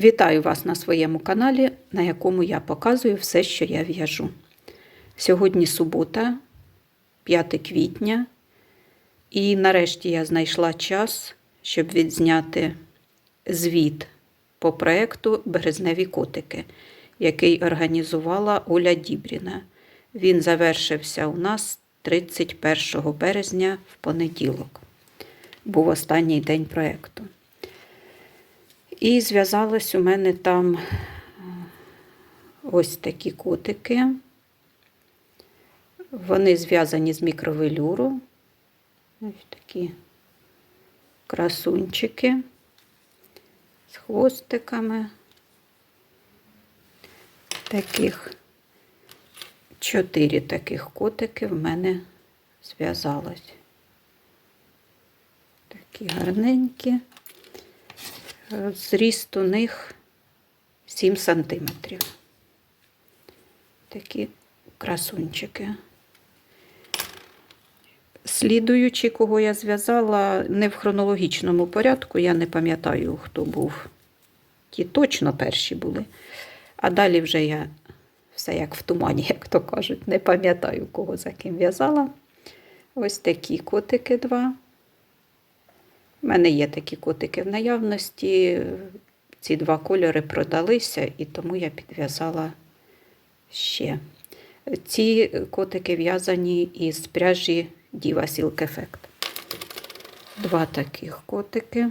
Вітаю вас на своєму каналі, на якому я показую все, що я в'яжу. Сьогодні субота, 5 квітня, і нарешті я знайшла час, щоб відзняти звіт по проєкту Березневі котики, який організувала Оля Дібріна. Він завершився у нас 31 березня в понеділок. Був останній день проєкту. І зв'язалось у мене там е, ось такі котики. Вони зв'язані з мікровелюру. Ось такі красунчики з хвостиками. Таких чотири таких котики в мене зв'язалось. Такі гарненькі. Зріст у них 7 сантиметрів. Такі красунчики. Слідуючи, кого я зв'язала, не в хронологічному порядку, я не пам'ятаю, хто був. Ті точно перші були. А далі вже я все як в тумані, як то кажуть, не пам'ятаю, кого за ким в'язала. Ось такі котики два. У мене є такі котики в наявності. Ці два кольори продалися, і тому я підв'язала ще. Ці котики в'язані із пряжі Diva Silk Effect. Два таких котики.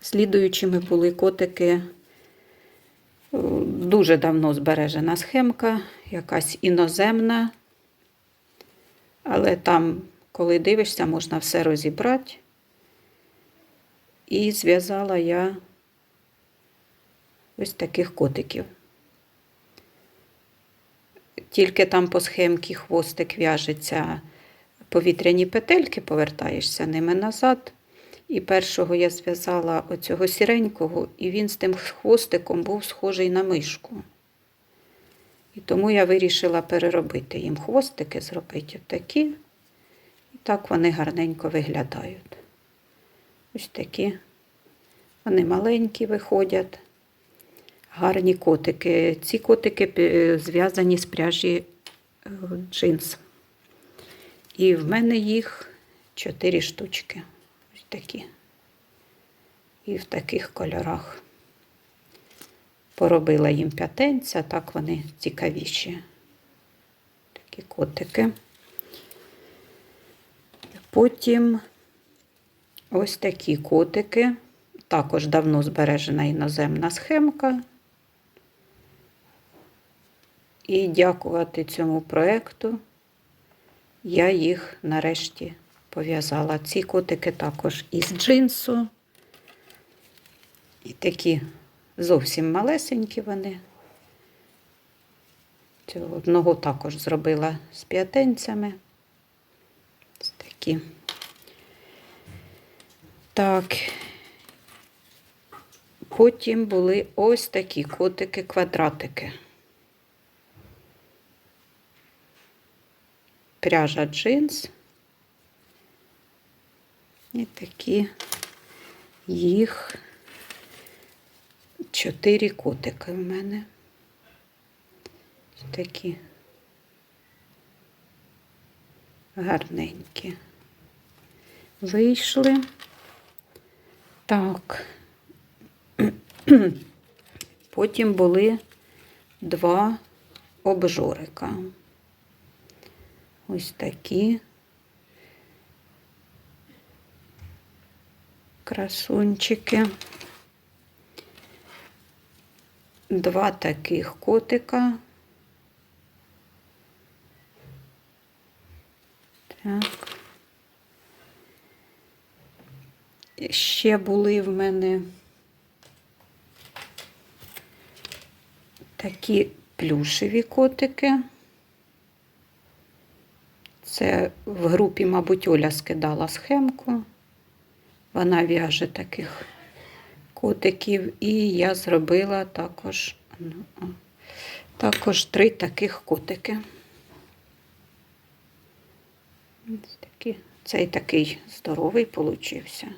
Слідуючими були котики. Дуже давно збережена схемка, якась іноземна. Але там, коли дивишся, можна все розібрати. І зв'язала я ось таких котиків. Тільки там по схемці хвостик в'яжеться, повітряні петельки, повертаєшся ними назад. І першого я зв'язала оцього сіренького, і він з тим хвостиком був схожий на мишку. І тому я вирішила переробити їм хвостики, зробити такі. І так вони гарненько виглядають. Ось такі. Вони маленькі виходять. Гарні котики. Ці котики зв'язані з пряжі е, джинс. І в мене їх чотири штучки. Ось такі. І в таких кольорах. Поробила їм п'ятенця, так вони цікавіші. Такі котики. Потім ось такі котики. Також давно збережена іноземна схемка. І дякувати цьому проєкту я їх нарешті пов'язала. Ці котики також із джинсу. І такі зовсім малесенькі вони. Цього одного також зробила з п'ятенцями. Ось такі. Так. Потім були ось такі котики-квадратики. Пряжа джинс. І такі їх чотири котики в мене. Такі гарненькі. Вийшли. Так. Потім були два обжорика. Ось такі красунчики. Два таких котика. Так. Ще були в мене такі плюшеві котики. Це в групі, мабуть, Оля скидала схемку. Вона в'яже таких котиків, і я зробила також, ну, також три таких котики. Ось такі. Цей такий здоровий получився.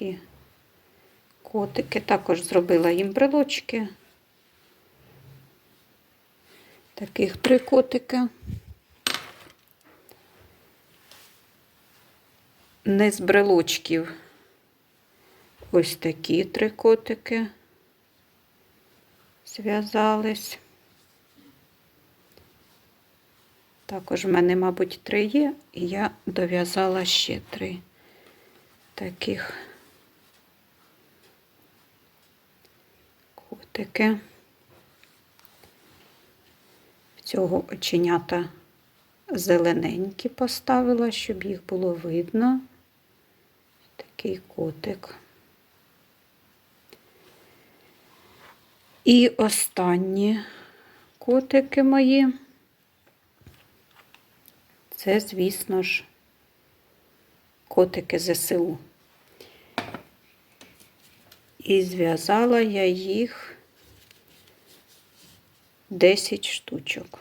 Такі котики. Також зробила їм брелочки. Таких три котики. Не з брелочків. Ось такі три котики зв'язались. Також в мене, мабуть, три є, і я дов'язала ще три таких котики. В цього оченята зелененькі поставила, щоб їх було видно. Такий котик. І останні котики мої. Це, звісно ж, котики ЗСУ. І зв'язала я їх 10 штучок,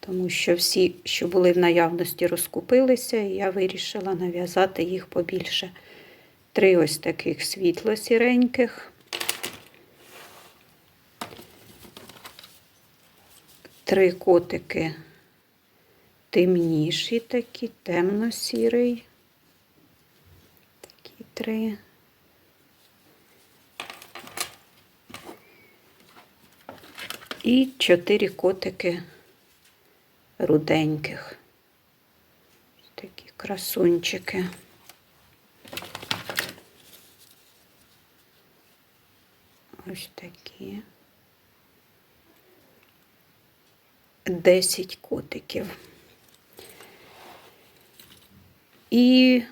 тому що всі, що були в наявності, розкупилися, і я вирішила нав'язати їх побільше. Три ось таких світло-сіреньких. Три котики темніші такі, темно-сірий. Такі три. І чотири котики руденьких. Такі красунчики. Ось такі. Десять котиків. І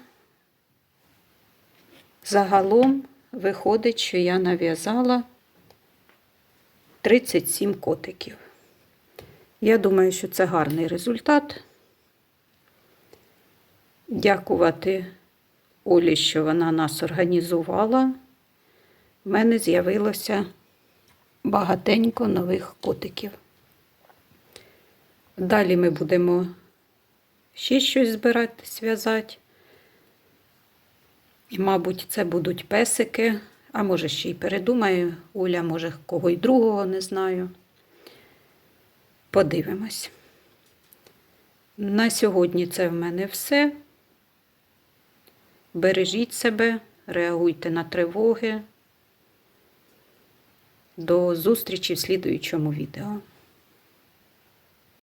загалом виходить, що я нав'язала 37 котиків. Я думаю, що це гарний результат. Дякувати Олі, що вона нас організувала. В мене з'явилося багатенько нових котиків. Далі ми будемо ще щось збирати, зв'язати. І, мабуть, це будуть песики, а може ще й передумаю. Оля, може, кого й другого не знаю. Подивимось. На сьогодні це в мене все. Бережіть себе, реагуйте на тривоги. До зустрічі в слідуючому відео.